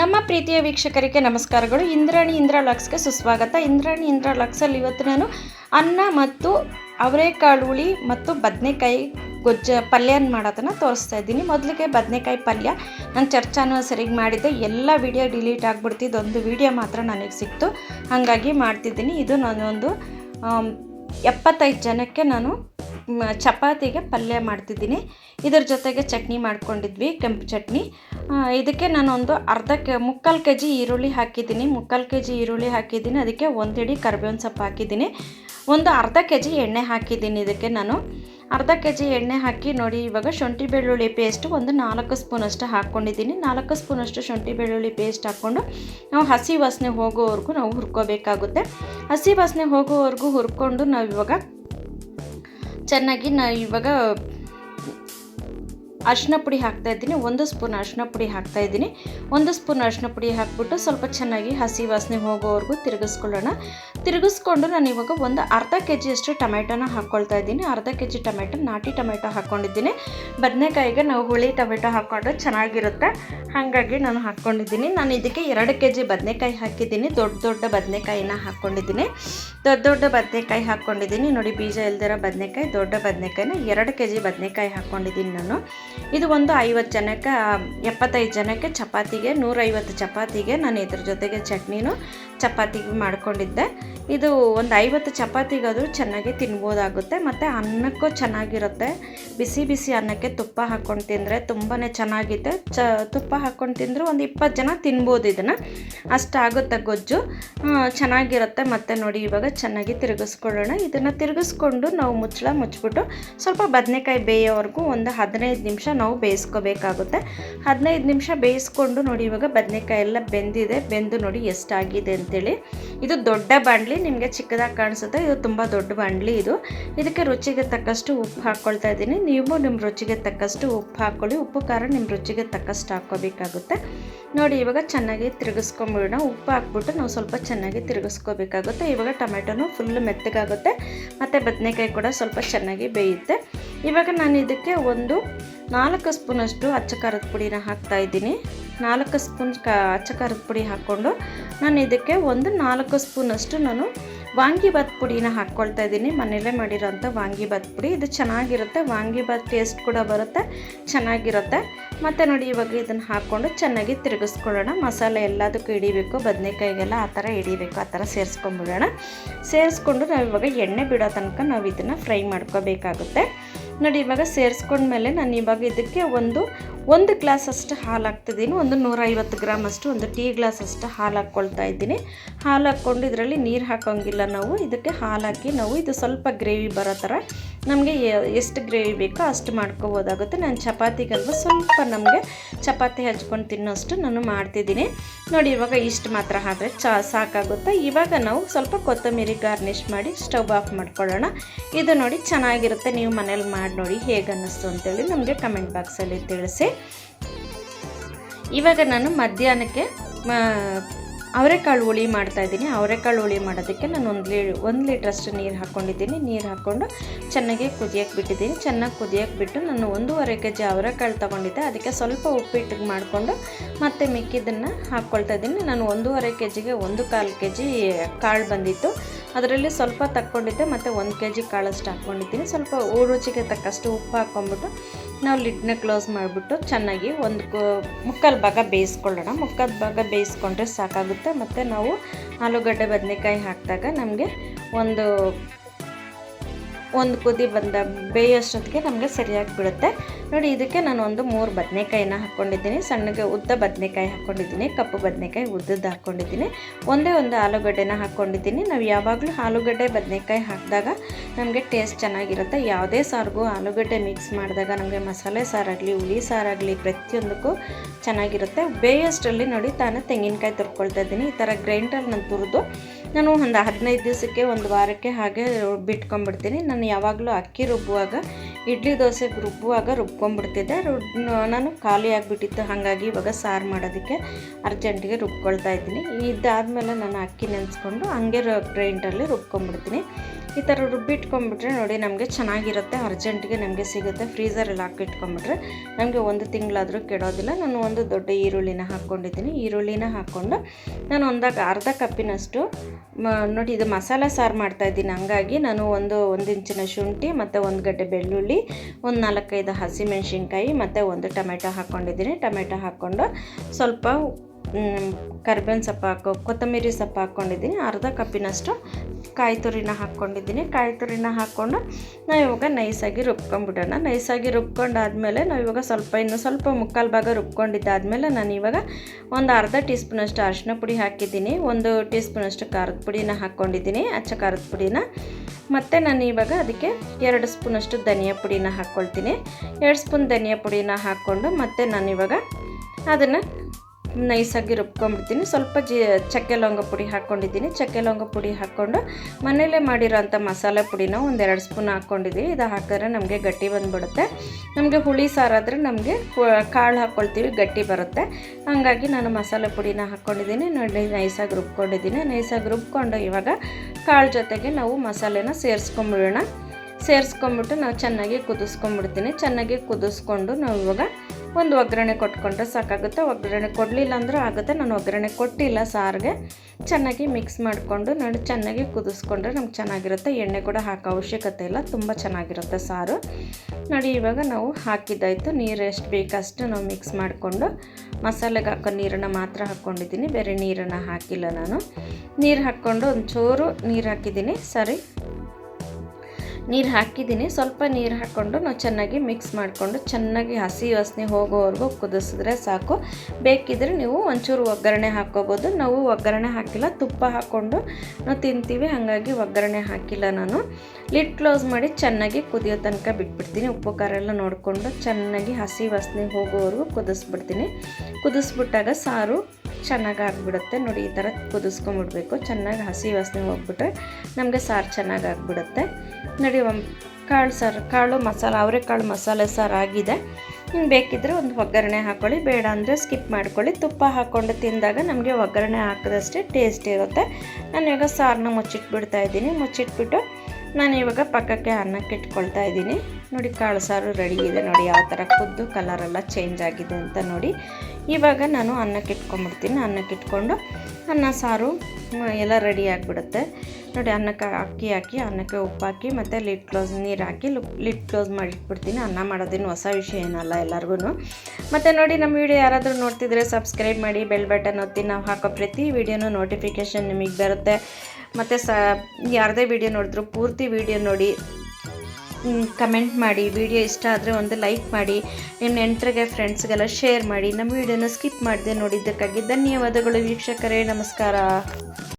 ನಮ್ಮ ಪ್ರೀತಿಯ ವೀಕ್ಷಕರಿಗೆ ನಮಸ್ಕಾರಗಳು. ಇಂದ್ರಾಣಿ ಇಂದ್ರ ಲಾಕ್ಸ್ಗೆ ಸುಸ್ವಾಗತ. ಇಂದ್ರಾಣಿ ಇಂದ್ರ ಲಾಕ್ಸಲ್ಲಿ ಇವತ್ತು ನಾನು ಅನ್ನ ಮತ್ತು ಅವರೆಕಾಳು ಹುಳಿ ಮತ್ತು ಬದನೆಕಾಯಿ ಗೊಜ್ಜ ಪಲ್ಯನ ಮಾಡೋದನ್ನು ತೋರಿಸ್ತಾ ಇದ್ದೀನಿ. ಮೊದಲಿಗೆ ಬದನೆಕಾಯಿ ಪಲ್ಯ. ನಾನು ಚರ್ಚಾನು ಸರಿಗೆ ಮಾಡಿದ್ದೆ. ಎಲ್ಲ ವಿಡಿಯೋ ಡಿಲೀಟ್ ಆಗಿಬಿಡ್ತಿದ್ದು ಒಂದು ವಿಡಿಯೋ ಮಾತ್ರ ನನಗೆ ಸಿಕ್ತು. ಹಾಗಾಗಿ ಮಾಡ್ತಿದ್ದೀನಿ. ಇದು ನಾನೊಂದು ಎಪ್ಪತ್ತೈದು ಜನಕ್ಕೆ ನಾನು ಚಪಾತಿಗೆ ಪಲ್ಯ ಮಾಡ್ತಿದ್ದೀನಿ. ಇದರ ಜೊತೆಗೆ ಚಟ್ನಿ ಮಾಡ್ಕೊಂಡಿದ್ವಿ, ಕೆಂಪು ಚಟ್ನಿ. ಇದಕ್ಕೆ ನಾನೊಂದು ಅರ್ಧ ಕೆ, ಮುಕ್ಕಾಲು ಕೆ ಜಿ ಈರುಳ್ಳಿ ಹಾಕಿದ್ದೀನಿ. ಮುಕ್ಕಾಲು ಕೆ ಜಿ ಈರುಳ್ಳಿ ಹಾಕಿದ್ದೀನಿ. ಅದಕ್ಕೆ ಒಂದು ಕರಿಬೇವಿನ ಸೊಪ್ಪು ಹಾಕಿದ್ದೀನಿ. ಒಂದು ಅರ್ಧ ಕೆ ಜಿ ಎಣ್ಣೆ ಹಾಕಿದ್ದೀನಿ ಇದಕ್ಕೆ ನಾನು. ಅರ್ಧ ಕೆ ಜಿ ಎಣ್ಣೆ ಹಾಕಿ ನೋಡಿ, ಇವಾಗ ಶುಂಠಿ ಬೆಳ್ಳುಳ್ಳಿ ಪೇಸ್ಟ್ ಒಂದು ನಾಲ್ಕು ಸ್ಪೂನಷ್ಟು ಹಾಕ್ಕೊಂಡಿದ್ದೀನಿ ನಾಲ್ಕು ಸ್ಪೂನಷ್ಟು ಶುಂಠಿ ಬೆಳ್ಳುಳ್ಳಿ ಪೇಸ್ಟ್ ಹಾಕ್ಕೊಂಡು ನಾವು ಹಸಿ ವಾಸನೆ ಹೋಗೋವರೆಗೂ ನಾವು ಹುರ್ಕೋಬೇಕಾಗುತ್ತೆ. ಹಸಿ ವಾಸನೆ ಹೋಗೋವರೆಗೂ ಹುರ್ಕೊಂಡು ನಾವು ಇವಾಗ ಚೆನ್ನಾಗಿ ನಾ ಇವಾಗ ಅರಿಶಿನ ಪುಡಿ ಹಾಕ್ತಾ ಇದ್ದೀನಿ, ಒಂದು ಸ್ಪೂನ್ ಅರಿಶಿನ ಪುಡಿ ಹಾಕ್ತಾ ಇದ್ದೀನಿ. ಒಂದು ಸ್ಪೂನ್ ಅರಿಶಿನ ಪುಡಿ ಹಾಕ್ಬಿಟ್ಟು ಸ್ವಲ್ಪ ಚೆನ್ನಾಗಿ ಹಸಿ ವಾಸನೆ ಹೋಗೋವರೆಗೂ ತಿರುಗಿಸ್ಕೊಳ್ಳೋಣ. ತಿರುಗಿಸ್ಕೊಂಡು ನಾನು ಇವಾಗ ಒಂದು ಅರ್ಧ ಕೆ ಜಿಯಷ್ಟು ಟೊಮೆಟೊನ ಹಾಕ್ಕೊಳ್ತಾ ಇದ್ದೀನಿ. ಅರ್ಧ ಕೆ ಜಿ ಟೊಮೆಟೊ, ನಾಟಿ ಟೊಮೆಟೊ ಹಾಕ್ಕೊಂಡಿದ್ದೀನಿ. ಬದನೆಕಾಯಿಗೆ ನಾವು ಹುಳಿ ಟೊಮೆಟೊ ಹಾಕ್ಕೊಂಡ್ರೆ ಚೆನ್ನಾಗಿರುತ್ತೆ. ಹಾಗಾಗಿ ನಾನು ಹಾಕ್ಕೊಂಡಿದ್ದೀನಿ. ನಾನು ಇದಕ್ಕೆ ಎರಡು ಕೆ ಜಿ ಬದನೆಕಾಯಿ ಹಾಕಿದ್ದೀನಿ. ದೊಡ್ಡ ದೊಡ್ಡ ಬದನೆಕಾಯಿನ ಹಾಕ್ಕೊಂಡಿದ್ದೀನಿ. ದೊಡ್ಡ ದೊಡ್ಡ ಬದನೆಕಾಯಿ ಹಾಕ್ಕೊಂಡಿದ್ದೀನಿ. ನೋಡಿ, ಬೀಜ ಇಲ್ದಿರೋ ಬದನೆಕಾಯಿ, ದೊಡ್ಡ ಬದನೆಕಾಯಿನ ಎರಡು ಕೆ ಜಿ ಬದನೆಕಾಯಿ ಹಾಕ್ಕೊಂಡಿದ್ದೀನಿ ನಾನು. ಇದು ಒಂದು ಐವತ್ತು ಜನಕ್ಕೆ, ಎಪ್ಪತ್ತೈದು ಜನಕ್ಕೆ ಚಪಾತಿಗೆ, ನೂರೈವತ್ತು ಚಪಾತಿಗೆ ನಾನು ಇದ್ರ ಜೊತೆಗೆ ಚಟ್ನಿನೂ ಚಪಾತಿಗೆ ಮಾಡ್ಕೊಂಡಿದ್ದೆ. ಇದು ಒಂದು ಐವತ್ತು ಚಪಾತಿಗಾದರೂ ಚೆನ್ನಾಗಿ ತಿನ್ಬೋದಾಗುತ್ತೆ. ಮತ್ತು ಅನ್ನಕ್ಕೂ ಚೆನ್ನಾಗಿರುತ್ತೆ. ಬಿಸಿ ಬಿಸಿ ಅನ್ನಕ್ಕೆ ತುಪ್ಪ ಹಾಕ್ಕೊಂಡು ತಿಂದರೆ ತುಂಬಾ ಚೆನ್ನಾಗಿದೆ ಚ, ತುಪ್ಪ ಹಾಕ್ಕೊಂಡು ತಿಂದರೆ ಒಂದು ಇಪ್ಪತ್ತು ಜನ ತಿನ್ಬೋದು ಇದನ್ನು. ಅಷ್ಟಾಗುತ್ತೆ ಗೊಜ್ಜು. ಚೆನ್ನಾಗಿರುತ್ತೆ. ಮತ್ತು ನೋಡಿ, ಇವಾಗ ಚೆನ್ನಾಗಿ ತಿರುಗಿಸ್ಕೊಳ್ಳೋಣ. ಇದನ್ನು ತಿರುಗಿಸ್ಕೊಂಡು ನಾವು ಮುಚ್ಚಳ ಮುಚ್ಚಿಬಿಟ್ಟು ಸ್ವಲ್ಪ ಬದನೆಕಾಯಿ ಬೇಯೋವರೆಗೂ ಒಂದು ಹದಿನೈದು ನಿಮಿಷ ನಾವು ಬೇಯಿಸ್ಕೋಬೇಕಾಗುತ್ತೆ. ಹದಿನೈದು ನಿಮಿಷ ಬೇಯಿಸ್ಕೊಂಡು ನೋಡಿ, ಇವಾಗ ಬದನೆಕಾಯಿ ಎಲ್ಲ ಬೆಂದಿದೆ. ಬೆಂದು ನೋಡಿ ಎಷ್ಟಾಗಿದೆ ಅಂತೇಳಿ. ಇದು ದೊಡ್ಡ ಬಾಣಲಿ, ನಿಮಗೆ ಚಿಕ್ಕದಾಗಿ ಕಾಣಿಸುತ್ತೆ. ಇದು ತುಂಬ ದೊಡ್ಡ ಬಾಣಲಿ ಇದು. ಇದಕ್ಕೆ ರುಚಿಗೆ ತಕ್ಕಷ್ಟು ಉಪ್ಪು ಹಾಕ್ಕೊಳ್ತಾ ಇದ್ದೀನಿ. ನೀವು ನಿಮ್ಮ ರುಚಿಗೆ ತಕ್ಕಷ್ಟು ಉಪ್ಪು ಹಾಕ್ಕೊಳ್ಳಿ ಉಪ್ಪು, ಖಾರ ನಿಮ್ಮ ರುಚಿಗೆ ತಕ್ಕಷ್ಟು ಹಾಕ್ಕೋಬೇಕಾಗುತ್ತೆ. ನೋಡಿ, ಇವಾಗ ಚೆನ್ನಾಗಿ ತಿರುಗಿಸ್ಕೊಂಬಿಡೋಣ. ಉಪ್ಪು ಹಾಕ್ಬಿಟ್ಟು ನಾವು ಸ್ವಲ್ಪ ಚೆನ್ನಾಗಿ ತಿರುಗಿಸ್ಕೋಬೇಕಾಗುತ್ತೆ. ಇವಾಗ ಟೊಮೆಟೊನು ಫುಲ್ ಮೆತ್ತಗಾಗುತ್ತೆ. ಮತ್ತು ಬದನೆಕಾಯಿ ಕೂಡ ಸ್ವಲ್ಪ ಚೆನ್ನಾಗಿ ಬೇಯುತ್ತೆ. ಇವಾಗ ನಾನು ಇದಕ್ಕೆ ಒಂದು ನಾಲ್ಕು ಸ್ಪೂನಷ್ಟು ಅಚ್ಚ ಖಾರದ ಪುಡಿನ ಹಾಕ್ತಾ ಇದ್ದೀನಿ. ನಾಲ್ಕು ಸ್ಪೂನ್ ಕ ಅಚ್ಚ ಖಾರದ ಪುಡಿ ಹಾಕ್ಕೊಂಡು ನಾನು ಇದಕ್ಕೆ ಒಂದು ನಾಲ್ಕು ಸ್ಪೂನಷ್ಟು ನಾನು ವಾಂಗಿಭಾತ್ ಪುಡಿನ ಹಾಕ್ಕೊಳ್ತಾ ಇದ್ದೀನಿ. ಮನೆಯಲ್ಲೇ ಮಾಡಿರೋಂಥ ವಾಂಗಿಭಾತ್ ಪುಡಿ. ಇದು ಚೆನ್ನಾಗಿರುತ್ತೆ. ವಾಂಗಿಭಾತ್ ಟೇಸ್ಟ್ ಕೂಡ ಬರುತ್ತೆ, ಚೆನ್ನಾಗಿರುತ್ತೆ. ಮತ್ತು ನೋಡಿ, ಇವಾಗ ಇದನ್ನು ಹಾಕ್ಕೊಂಡು ಚೆನ್ನಾಗಿ ತಿರುಗಿಸ್ಕೊಳ್ಳೋಣ. ಮಸಾಲೆ ಎಲ್ಲದಕ್ಕೂ ಹಿಡಿಬೇಕು. ಬದನೆಕಾಯಿಗೆಲ್ಲ ಆ ಥರ ಹಿಡಿಬೇಕು, ಆ ಥರ ಸೇರಿಸ್ಕೊಂಡ್ಬಿಡೋಣ ಸೇರಿಸ್ಕೊಂಡು ನಾವು ಇವಾಗ ಎಣ್ಣೆ ಬಿಡೋ ತನಕ ನಾವು ಇದನ್ನು ಫ್ರೈ ಮಾಡ್ಕೋಬೇಕಾಗುತ್ತೆ. ನೋಡಿ, ಇವಾಗ ಸೇರಿಸ್ಕೊಂಡ್ಮೇಲೆ ನಾನು ಇವಾಗ ಇದಕ್ಕೆ ಒಂದು ಒಂದು ಗ್ಲಾಸ್ ಅಷ್ಟು ಹಾಲು ಒಂದು ನೂರೈವತ್ತು ಗ್ರಾಮ್ ಅಷ್ಟು ಒಂದು ಟೀ ಗ್ಲಾಸ್ ಅಷ್ಟು ಹಾಲು ಹಾಕ್ಕೊಳ್ತಾ ಇದ್ದೀನಿ. ಹಾಲು ಹಾಕ್ಕೊಂಡು ಇದರಲ್ಲಿ ನೀರು ಹಾಕೋಂಗಿಲ್ಲ ನಾವು. ಇದಕ್ಕೆ ಹಾಲು ಹಾಕಿ ನಾವು ಇದು ಸ್ವಲ್ಪ ಗ್ರೇವಿ ಬರೋ ಥರ ನಮಗೆ ಎಷ್ಟು ಗ್ರೇವಿ ಬೇಕೋ ಅಷ್ಟು ಮಾಡ್ಕೋಬೋದಾಗುತ್ತೆ. ನಾನು ಚಪಾತಿಗಲ್ವ ಸ್ವಲ್ಪ ನಮಗೆ ಚಪಾತಿ ಹಚ್ಕೊಂಡು ತಿನ್ನೋಷ್ಟು ನಾನು ಮಾಡ್ತಿದ್ದೀನಿ. ನೋಡಿ, ಇವಾಗ ಇಷ್ಟು ಮಾತ್ರ ಆದರೆ ಚಾ ಸಾಕಾಗುತ್ತೆ? ಇವಾಗ ನಾವು ಸ್ವಲ್ಪ ಕೊತ್ತಂಬರಿ ಗಾರ್ನಿಷ್ ಮಾಡಿ ಸ್ಟವ್ ಆಫ್ ಮಾಡ್ಕೊಳ್ಳೋಣ. ಇದು ನೋಡಿ ಚೆನ್ನಾಗಿರುತ್ತೆ. ನೀವು ಮನೇಲಿ ಮಾಡಿ ನೋಡಿ ಹೇಗೆ ಅನ್ನಿಸ್ತು ಅಂತೇಳಿ ನಮಗೆ ಕಮೆಂಟ್ ಬಾಕ್ಸಲ್ಲಿ ತಿಳಿಸಿ. ಇವಾಗ ನಾನು ಮಧ್ಯಾಹ್ನಕ್ಕೆ ಅವರೆಕಾಳು ಹುಳಿ ಮಾಡ್ತಾ ಇದ್ದೀನಿ. ಅವರೆಕಾಳು ಹುಳಿ ಮಾಡೋದಕ್ಕೆ ನಾನು ಒಂದು ಲೀ, ಒಂದು ಲೀಟ್ರಷ್ಟು ನೀರು ಹಾಕ್ಕೊಂಡಿದ್ದೀನಿ ನೀರು ಹಾಕ್ಕೊಂಡು ಚೆನ್ನಾಗಿ ಕುದಿಯೋಕೆ ಬಿಟ್ಟಿದ್ದೀನಿ. ಚೆನ್ನಾಗಿ ಕುದಿಯೋಕೆ ಬಿಟ್ಟು ನಾನು ಒಂದೂವರೆ ಕೆ ಜಿ ಅವರೆಕಾಳು ತೊಗೊಂಡಿದ್ದೆ. ಅದಕ್ಕೆ ಸ್ವಲ್ಪ ಉಪ್ಪಿಟ್ಟಿಗೆ ಮಾಡಿಕೊಂಡು ಮತ್ತೆ ಮಿಕ್ಕಿದ್ದನ್ನು ಹಾಕ್ಕೊಳ್ತಾ ಇದ್ದೀನಿ. ನಾನು ಒಂದೂವರೆ ಕೆ ಜಿಗೆ ಒಂದು ಕಾಲು ಕೆ ಜಿ ಕಾಳು ಬಂದಿತ್ತು. ಅದರಲ್ಲಿ ಸ್ವಲ್ಪ ತಕ್ಕೊಂಡಿದ್ದೆ. ಮತ್ತು ಒಂದು ಕೆ ಜಿ ಕಾಳಷ್ಟು ಹಾಕ್ಕೊಂಡಿದ್ದೀನಿ ಸ್ವಲ್ಪ ಊರುಚಿಗೆ ರುಚಿಗೆ ತಕ್ಕಷ್ಟು ಉಪ್ಪು ಹಾಕ್ಕೊಂಬಿಟ್ಟು ನಾವು ಲಿಡ್ನ ಕ್ಲೋಸ್ ಮಾಡಿಬಿಟ್ಟು ಚೆನ್ನಾಗಿ ಒಂದು ಮುಕ್ಕಾಲು ಭಾಗ ಬೇಯಿಸ್ಕೊಳ್ಳೋಣ. ಮುಕ್ಕಾಲು ಭಾಗ ಬೇಯಿಸ್ಕೊಂಡ್ರೆ ಸಾಕಾಗುತ್ತೆ. ಮತ್ತು ನಾವು ಆಲೂಗಡ್ಡೆ ಬದನೆಕಾಯಿ ಹಾಕಿದಾಗ ನಮಗೆ ಒಂದು ಒಂದು ಕುದಿ ಬಂದ ಬೇಯೋಷ್ಟೊತ್ತಿಗೆ ನಮಗೆ ಸರಿಯಾಗಿ ಬಿಡುತ್ತೆ ನೋಡಿ, ಇದಕ್ಕೆ ನಾನು ಒಂದು ಮೂರು ಬದನೆಕಾಯಿನ ಹಾಕ್ಕೊಂಡಿದ್ದೀನಿ. ಸಣ್ಣಗೆ ಉದ್ದ ಬದನೆಕಾಯಿ ಹಾಕ್ಕೊಂಡಿದ್ದೀನಿ, ಕಪ್ಪು ಬದನೆಕಾಯಿ ಉದ್ದದ್ದು ಹಾಕ್ಕೊಂಡಿದ್ದೀನಿ. ಒಂದೇ ಒಂದು ಆಲೂಗಡ್ಡೆನ ಹಾಕ್ಕೊಂಡಿದ್ದೀನಿ. ನಾವು ಯಾವಾಗಲೂ ಆಲೂಗಡ್ಡೆ ಬದನೆಕಾಯಿ ಹಾಕಿದಾಗ ನಮಗೆ ಟೇಸ್ಟ್ ಚೆನ್ನಾಗಿರುತ್ತೆ. ಯಾವುದೇ ಸಾರಿಗೂ ಆಲೂಗಡ್ಡೆ ಮಿಕ್ಸ್ ಮಾಡಿದಾಗ ನಮಗೆ ಮಸಾಲೆ ಸಾರಾಗಲಿ, ಹುಳಿ ಸಾರಾಗಲಿ ಪ್ರತಿಯೊಂದಕ್ಕೂ ಚೆನ್ನಾಗಿರುತ್ತೆ. ಬೇಯಷ್ಟರಲ್ಲಿ ನೋಡಿ, ತಾನು ತೆಂಗಿನಕಾಯಿ ತುರ್ಕೊಳ್ತಾ ಇದ್ದೀನಿ. ಈ ಥರ ಗ್ರೈಂಡರ್ ನಾನು ತುರಿದು ನಾನು ಒಂದು ಹದಿನೈದು ದಿವಸಕ್ಕೆ ಒಂದು ವಾರಕ್ಕೆ ಹಾಗೆ ಬಿಟ್ಕೊಂಡ್ಬಿಡ್ತೀನಿ. ನಾನು ಯಾವಾಗಲೂ ಅಕ್ಕಿ ರುಬ್ಬುವಾಗ ಇಡ್ಲಿ ದೋಸೆಗೆ ರುಬ್ಬುವಾಗ ರುಬ್ಕೊಂಡ್ಬಿಡ್ತಿದ್ದೆ. ರುಬ್ ನಾನು ಖಾಲಿ ಆಗಿಬಿಟ್ಟಿತ್ತು. ಹಾಗಾಗಿ ಇವಾಗ ಸಾರು ಮಾಡೋದಕ್ಕೆ ಅರ್ಜೆಂಟಿಗೆ ರುಬ್ಕೊಳ್ತಾ ಇದ್ದೀನಿ. ಇದಾದಮೇಲೆ ನಾನು ಅಕ್ಕಿ ನೆನೆಸ್ಕೊಂಡು ಹಂಗೆ ಗ್ರೈಂಡರಲ್ಲಿ ರುಬ್ಕೊಂಡ್ಬಿಡ್ತೀನಿ. ಈ ಥರ ರುಬ್ಬಿಟ್ಕೊಂಡ್ಬಿಟ್ರೆ ನೋಡಿ ನಮಗೆ ಚೆನ್ನಾಗಿರುತ್ತೆ, ಅರ್ಜೆಂಟ್ಗೆ ನಮಗೆ ಸಿಗುತ್ತೆ. ಫ್ರೀಸರಲ್ಲಿ ಹಾಕಿಟ್ಕೊಂಡ್ಬಿಟ್ರೆ ನಮಗೆ ಒಂದು ತಿಂಗಳಾದರೂ ಕೆಡೋದಿಲ್ಲ. ನಾನು ಒಂದು ದೊಡ್ಡ ಈರುಳ್ಳಿನ ಹಾಕ್ಕೊಂಡಿದ್ದೀನಿ. ಈರುಳ್ಳಿನ ಹಾಕ್ಕೊಂಡು ನಾನು ಒಂದಾಗ ಅರ್ಧ ಕಪ್ಪಿನಷ್ಟು ನೋಡಿ ಇದು ಮಸಾಲೆ ಸಾರು ಮಾಡ್ತಾಯಿದ್ದೀನಿ ಹಂಗಾಗಿ ನಾನು ಒಂದು ಒಂದು ಇಂಚಿನ ಶುಂಠಿ ಮತ್ತು ಒಂದು ಗಡ್ಡೆ ಬೆಳ್ಳುಳ್ಳಿ, ಒಂದು ನಾಲ್ಕೈದು ಹಸಿಮೆಣ್ಸಿನ್ಕಾಯಿ ಮತ್ತು ಒಂದು ಟೊಮೆಟೊ ಹಾಕ್ಕೊಂಡಿದ್ದೀನಿ. ಟೊಮೆಟೊ ಹಾಕ್ಕೊಂಡು ಸ್ವಲ್ಪ ಕರ್ಬೇವಿನ ಸೊಪ್ಪು ಹಾಕೋ, ಕೊತ್ತಂಬರಿ ಸೊಪ್ಪು ಹಾಕ್ಕೊಂಡಿದ್ದೀನಿ. ಅರ್ಧ ಕಪ್ಪಿನಷ್ಟು ಕಾಯಿ ತುರಿನ ಹಾಕ್ಕೊಂಡಿದ್ದೀನಿ. ಕಾಯಿ ತುರಿನ ಹಾಕ್ಕೊಂಡು ನಾವು ಇವಾಗ ನೈಸಾಗಿ ರುಬ್ಕೊಂಡ್ಬಿಡೋಣ. ನೈಸಾಗಿ ರುಬ್ಕೊಂಡಾದಮೇಲೆ ನಾವು ಇವಾಗ ಸ್ವಲ್ಪ ಇನ್ನು ಸ್ವಲ್ಪ ಮುಕ್ಕಾಲು ಭಾಗ ರುಬ್ಕೊಂಡಿದ್ದಾದಮೇಲೆ ನಾನು ಇವಾಗ ಒಂದು ಅರ್ಧ ಟೀ ಸ್ಪೂನಷ್ಟು ಅರಿಶಿನ ಪುಡಿ ಹಾಕಿದ್ದೀನಿ. ಒಂದು ಟೀ ಸ್ಪೂನಷ್ಟು ಖಾರದ ಪುಡಿನ ಹಾಕ್ಕೊಂಡಿದ್ದೀನಿ. ಅಚ್ಚ ಖಾರದ ಪುಡಿನ. ಮತ್ತು ನಾನು ಇವಾಗ ಅದಕ್ಕೆ ಎರಡು ಸ್ಪೂನಷ್ಟು ಧನಿಯಾ ಪುಡಿನ ಹಾಕ್ಕೊಳ್ತೀನಿ ಎರಡು ಸ್ಪೂನ್ ಧನಿಯಾ ಪುಡಿನ ಹಾಕ್ಕೊಂಡು ಮತ್ತು ನಾನು ಇವಾಗ ಅದನ್ನು ನೈಸಾಗಿ ರುಬ್ಕೊಂಡ್ಬಿಡ್ತೀನಿ ಸ್ವಲ್ಪ ಜಿ ಚಕ್ಕೆ ಲವಂಗ ಪುಡಿ ಹಾಕ್ಕೊಂಡಿದ್ದೀನಿ. ಚಕ್ಕೆ ಲವಂಗ ಪುಡಿ ಹಾಕ್ಕೊಂಡು ಮನೇಲೇ ಮಾಡಿರೋಂಥ ಮಸಾಲೆ ಪುಡಿನ ಒಂದೆರಡು ಸ್ಪೂನ್ ಹಾಕ್ಕೊಂಡಿದ್ದೀನಿ ಇದು ಹಾಕಿದ್ರೆ ನಮಗೆ ಗಟ್ಟಿ ಬಂದುಬಿಡುತ್ತೆ. ನಮಗೆ ಹುಳಿ ಸಾರಾದರೆ ನಮಗೆ ಕಾಳು ಹಾಕ್ಕೊಳ್ತೀವಿ ಗಟ್ಟಿ ಬರುತ್ತೆ. ಹಾಗಾಗಿ ನಾನು ಮಸಾಲೆ ಪುಡಿನ ಹಾಕ್ಕೊಂಡಿದ್ದೀನಿ. ನೋಡಿ, ನೈಸಾಗಿ ರುಬ್ಕೊಂಡಿದ್ದೀನಿ. ನೈಸಾಗಿ ರುಬ್ಕೊಂಡು ಇವಾಗ ಕಾಳು ಜೊತೆಗೆ ನಾವು ಮಸಾಲೆನ ಸೇರಿಸ್ಕೊಂಬಿಡೋಣ. ಸೇರಿಸ್ಕೊಂಬಿಟ್ಟು ನಾವು ಚೆನ್ನಾಗಿ ಕುದಿಸ್ಕೊಂಬಿಡ್ತೀನಿ. ಚೆನ್ನಾಗಿ ಕುದಿಸ್ಕೊಂಡು ನಾವು ಇವಾಗ ಒಂದು ಒಗ್ಗರಣೆ ಕೊಟ್ಕೊಂಡ್ರೆ ಸಾಕಾಗುತ್ತೆ. ಒಗ್ಗರಣೆ ಕೊಡಲಿಲ್ಲ ಅಂದರೂ ಆಗುತ್ತೆ. ನಾನು ಒಗ್ಗರಣೆ ಕೊಟ್ಟಿಲ್ಲ ಸಾರಿಗೆ. ಚೆನ್ನಾಗಿ ಮಿಕ್ಸ್ ಮಾಡಿಕೊಂಡು ನಾನು ಚೆನ್ನಾಗಿ ಕುದಿಸ್ಕೊಂಡ್ರೆ ನಮ್ಗೆ ಚೆನ್ನಾಗಿರುತ್ತೆ. ಎಣ್ಣೆ ಕೂಡ ಹಾಕೋ ಅವಶ್ಯಕತೆ ಇಲ್ಲ. ತುಂಬ ಚೆನ್ನಾಗಿರುತ್ತೆ ಸಾರು. ನೋಡಿ, ಇವಾಗ ನಾವು ಹಾಕಿದ್ದಾಯಿತು. ನೀರು ಎಷ್ಟು ಬೇಕಷ್ಟು ನಾವು ಮಿಕ್ಸ್ ಮಾಡಿಕೊಂಡು ಮಸಾಲೆಗೆ ಹಾಕೋ ನೀರನ್ನು ಮಾತ್ರ ಹಾಕ್ಕೊಂಡಿದ್ದೀನಿ. ಬೇರೆ ನೀರನ್ನು ಹಾಕಿಲ್ಲ ನಾನು. ನೀರು ಹಾಕ್ಕೊಂಡು ಒಂಚೂರು ನೀರು ಹಾಕಿದ್ದೀನಿ. ಸರಿ ನೀರು ಹಾಕಿದ್ದೀನಿ. ಸ್ವಲ್ಪ ನೀರು ಹಾಕ್ಕೊಂಡು ನಾವು ಚೆನ್ನಾಗಿ ಮಿಕ್ಸ್ ಮಾಡಿಕೊಂಡು ಚೆನ್ನಾಗಿ ಹಸಿ ವಾಸನೆ ಹೋಗೋವರೆಗೂ ಕುದಿಸಿದ್ರೆ ಸಾಕು. ಬೇಕಿದ್ರೆ ನೀವು ಒಂಚೂರು ಒಗ್ಗರಣೆ ಹಾಕ್ಕೋಬೋದು ನಾವು ಒಗ್ಗರಣೆ ಹಾಕಿಲ್ಲ, ತುಪ್ಪ ಹಾಕ್ಕೊಂಡು ನಾವು ತಿಂತೀವಿ. ಹಾಗಾಗಿ ಒಗ್ಗರಣೆ ಹಾಕಿಲ್ಲ ನಾನು. ಲಿಡ್ ಕ್ಲೋಸ್ ಮಾಡಿ ಚೆನ್ನಾಗಿ ಕುದಿಯೋ ತನಕ ಬಿಟ್ಬಿಡ್ತೀನಿ. ಉಪ್ಪು, ಖಾರ ಎಲ್ಲ ನೋಡಿಕೊಂಡು ಚೆನ್ನಾಗಿ ಹಸಿ ವಾಸನೆ ಹೋಗೋವರೆಗೂ ಕುದಿಸ್ಬಿಡ್ತೀನಿ. ಕುದಿಸ್ಬಿಟ್ಟಾಗ ಸಾರು ಚೆನ್ನಾಗಿ ಆಗಿಬಿಡುತ್ತೆ ನೋಡಿ ಈ ಥರ ಕುದಿಸ್ಕೊಂಬಿಡ್ಬೇಕು. ಚೆನ್ನಾಗಿ ಹಸಿ ವಾಸನೆ ಹೋಗ್ಬಿಟ್ರೆ ನಮಗೆ ಸಾರು ಚೆನ್ನಾಗಿ ಆಗಿಬಿಡುತ್ತೆ ನೋಡಿ ಒಂದು ಕಾಳು ಸಾರು, ಕಾಳು ಮಸಾಲೆ ಅವರೆಕಾಳು ಮಸಾಲೆ ಸಾರು ಆಗಿದೆ. ಇನ್ನು ಬೇಕಿದ್ದರೆ ಒಂದು ಒಗ್ಗರಣೆ ಹಾಕ್ಕೊಳ್ಳಿ ಬೇಡ ಅಂದರೆ ಸ್ಕಿಪ್ ಮಾಡ್ಕೊಳ್ಳಿ. ತುಪ್ಪ ಹಾಕ್ಕೊಂಡು ತಿಂದಾಗ ನಮಗೆ ಒಗ್ಗರಣೆ ಹಾಕಿದಷ್ಟೇ ಟೇಸ್ಟ್ ಇರುತ್ತೆ. ನಾನು ಇವಾಗ ಸಾರನ್ನ ಮುಚ್ಚಿಟ್ಬಿಡ್ತಾ ಇದ್ದೀನಿ. ಮುಚ್ಚಿಟ್ಬಿಟ್ಟು ನಾನು ಇವಾಗ ಪಕ್ಕಕ್ಕೆ ಅನ್ನಕ್ಕೆ ಇಟ್ಕೊಳ್ತಾ ಇದ್ದೀನಿ. ನೋಡಿ ಕಾಳು ಸಾರು ರೆಡಿ ಇದೆ. ನೋಡಿ ಯಾವ ಥರ ಕುದ್ದು ಕಲರೆಲ್ಲ ಚೇಂಜ್ ಆಗಿದೆ ಅಂತ ನೋಡಿ. ಇವಾಗ ನಾನು ಅನ್ನಕ್ಕೆ ಇಟ್ಕೊಂಡ್ಬಿಡ್ತೀನಿ ಅನ್ನಕ್ಕೆ ಇಟ್ಕೊಂಡು ಅನ್ನ, ಸಾರು ಎಲ್ಲ ರೆಡಿ ಆಗಿಬಿಡುತ್ತೆ. ನೋಡಿ, ಅನ್ನಕ್ಕೆ ಅಕ್ಕಿ ಹಾಕಿ, ಅನ್ನಕ್ಕೆ ಉಪ್ಪು ಹಾಕಿ, ಮತ್ತು ಲಿಡ್ ಕ್ಲೋಸ್ ನೀರು ಹಾಕಿ ಲಿಡ್ ಕ್ಲೋಸ್ ಮಾಡಿಟ್ಬಿಡ್ತೀನಿ. ಅನ್ನ ಮಾಡೋದೇನು ಹೊಸ ವಿಷಯ ಏನಲ್ಲ ಎಲ್ಲರಿಗೂ ಮತ್ತು ನೋಡಿ, ನಮ್ಮ ವಿಡಿಯೋ ಯಾರಾದರೂ ನೋಡ್ತಿದ್ರೆ ಸಬ್ಸ್ಕ್ರೈಬ್ ಮಾಡಿ ಬೆಲ್ ಬಟನ್ ಒತ್ತಿ, ನಾವು ಹಾಕೋ ಪ್ರತಿ ವಿಡಿಯೋನೂ ನೋಟಿಫಿಕೇಷನ್ ನಿಮಗೆ ಬರುತ್ತೆ. ಮತ್ತು ಸ, ಯಾರದೇ ವಿಡಿಯೋ ನೋಡಿದ್ರು ಪೂರ್ತಿ ವಿಡಿಯೋ ನೋಡಿ. ಕಮೆಂಟ್ ಮಾಡಿ ವಿಡಿಯೋ ಇಷ್ಟ ಆದರೆ ಒಂದು ಲೈಕ್ ಮಾಡಿ ನಿಮ್ಮ ನೆಂಟರಿಗೆ ಫ್ರೆಂಡ್ಸ್ಗೆಲ್ಲ ಶೇರ್ ಮಾಡಿ ನಮ್ಮ ವಿಡಿಯೋನ ಸ್ಕಿಪ್ ಮಾಡಿದೆ ನೋಡಿದ್ದಕ್ಕಾಗಿ ಧನ್ಯವಾದಗಳು ವೀಕ್ಷಕರೇ, ನಮಸ್ಕಾರ.